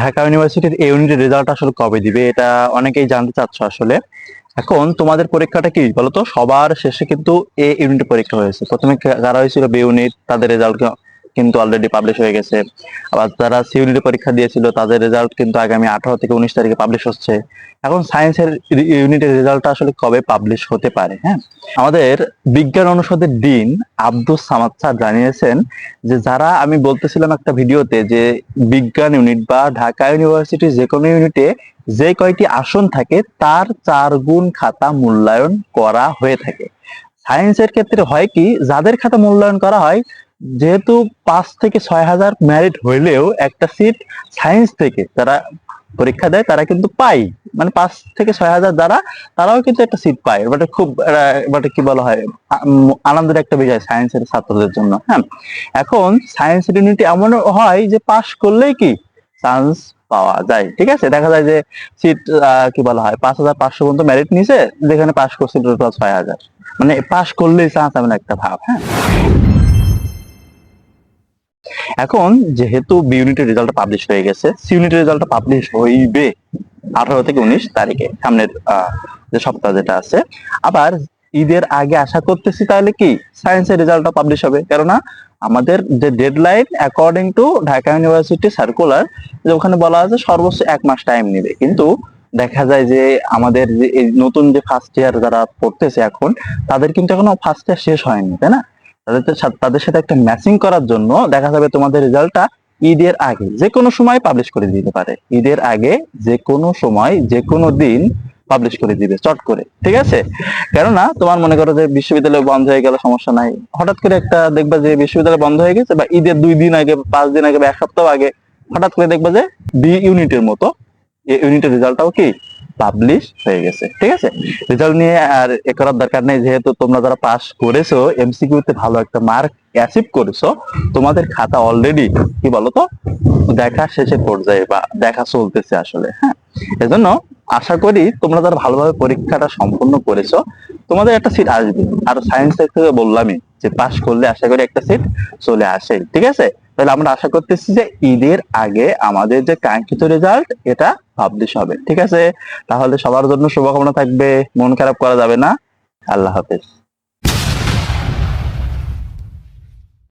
ঢাকা ইউনিভার্সিটির এই ইউনিটের রেজাল্ট আসলে কবে দিবে এটা অনেকেই জানতে চাচ্ছ আসলে। এখন তোমাদের পরীক্ষাটা কি বলতো? সবার শেষে কিন্তু এ ইউনিট পরীক্ষা হয়েছে। প্রথমে যারা হয়েছিল? বি ইউনিট তাদের রেজাল্ট কিন্তু অলরেডি পাবলিশ হয়ে গেছে। আবার যারা সি ইউনিটের পরীক্ষা দিয়েছিল, তাদের রেজাল্ট কিন্তু আগামী আঠারো থেকে উনিশ তারিখে পাবলিশ হচ্ছে। এখন সায়েন্সের ইউনিটের রেজাল্টটা আসলে কবে পাবলিশ হতে পারে হ্যাঁ? আমাদের বিজ্ঞান অনুষদের ডিন আব্দুস সামাদ স্যার জানিয়েছেন যে, যারা, আমি বলতেছিলাম একটা ভিডিওতে যে, বিজ্ঞান ইউনিট বা ঢাকা ইউনিভার্সিটির যে কোনো ইউনিটে যে কয়টি আসন থাকে, তার চার গুণ খাতা মূল্যায়ন করা হয়ে থাকে। সায়েন্সের ক্ষেত্রে হয় কি, যাদের খাতা মূল্যায়ন করা হয় যেহেতু পাঁচ থেকে ছয় হাজার মেরিট হইলেও একটা সিট সায়েন্স থেকে তারা পরীক্ষা দেয়, তারা কিন্তু পায়। মানে পাঁচ থেকে ছয় হাজার দ্বারা তারাও কিন্তু একটা সিট পায়। এবারে খুব এবারে কি বলা হয়, আনন্দের একটা বিষয় সায়েন্সের ছাত্রদের জন্য হ্যাঁ? এখন সায়েন্স ইউনিটি এমন হয় যে পাশ করলেই কি চান্স পাওয়া যায়, ঠিক আছে? দেখা যায় যে সিট কি বলা হয়, পাঁচ হাজার পাঁচশো পর্যন্ত মেরিট নিছে, যেখানে পাশ করছে টোটাল ছয় হাজার। মানে পাশ করলেই চান্স এমন একটা ভাব হ্যাঁ? এখন যেহেতু বি ইউনিটের রেজাল্ট পাবলিশ হয়ে গেছে সি ইউনিটের রেজাল্ট পাবলিশ হইবে আঠারো থেকে উনিশ তারিখে, সামনের যে সপ্তাহ যেটা আছে। আবার ঈদের আগে আশা করতেছি তাহলে কি সায়েন্সের রেজাল্টটা পাবলিশ হবে। কেননা আমাদের যে deadline according to Dhaka university circular যে ওখানে বলা আছে সর্বোচ্চ এক মাস টাইম নেবে। কিন্তু দেখা যায় যে আমাদের যে নতুন যে ফার্স্ট ইয়ার যারা পড়তেছে এখন, তাদের কিন্তু এখনও ফার্স্ট ইয়ার শেষ হয়নি, তাই না? তাদের তাদের সাথে একটা ম্যাচিং করার জন্য দেখা যাবে তোমাদের রেজাল্টটা ঈদের আগে, যে কোনো সময় পাবলিশ করে দিতে পারে। ঈদের আগে যে কোনো সময়, যে কোনো দিন পাবলিশ করে দিবে, চট করে, ঠিক আছে? কেননা তোমার মনে করো যে বিশ্ববিদ্যালয় বন্ধ হয়ে গেল, সমস্যা নাই। হঠাৎ করে একটা দেখবা যে বিশ্ববিদ্যালয় বন্ধ হয়ে গেছে, বা ঈদের দুই দিন আগে, পাঁচ দিন আগে, বা এক সপ্তাহ আগে, হঠাৎ করে দেখবা যে বি ইউনিটের মতো। ইউনিটের রেজাল্টটাও কি? পাবলিশ হয়ে গেছে, ঠিক আছে? রেজাল্ট নিয়ে আর এ করার দরকার নেই, যেহেতু তোমরা যারা পাস করেছ এমসিকিউ তে ভালো একটা মার্ক অ্যাচিভ করেছ, তোমাদের খাতা অলরেডি কি বলতো? দেখা শেষে পর্যায়ে বা দেখা চলতেছে আসলে হ্যাঁ? এজন্য আশা করি তোমরা যারা ভালোভাবে পরীক্ষাটা সম্পূর্ণ করেছ, তোমাদের একটা সিট আসবে। আর সায়েন্স থেকে বললামই যে পাস করলে আশা করি একটা সিট চলে আসে, ঠিক আছে? তাহলে আমরা আশা করতেছি যে ঈদের আগে আমাদের যে কাঙ্ক্ষিত রেজাল্ট এটা পাবলিশ হবে। ঠিক আছে? তাহলে সবার জন্য শুভকামনা থাকবে। মন খারাপ করা যাবে না। আল্লাহ হাফেজ।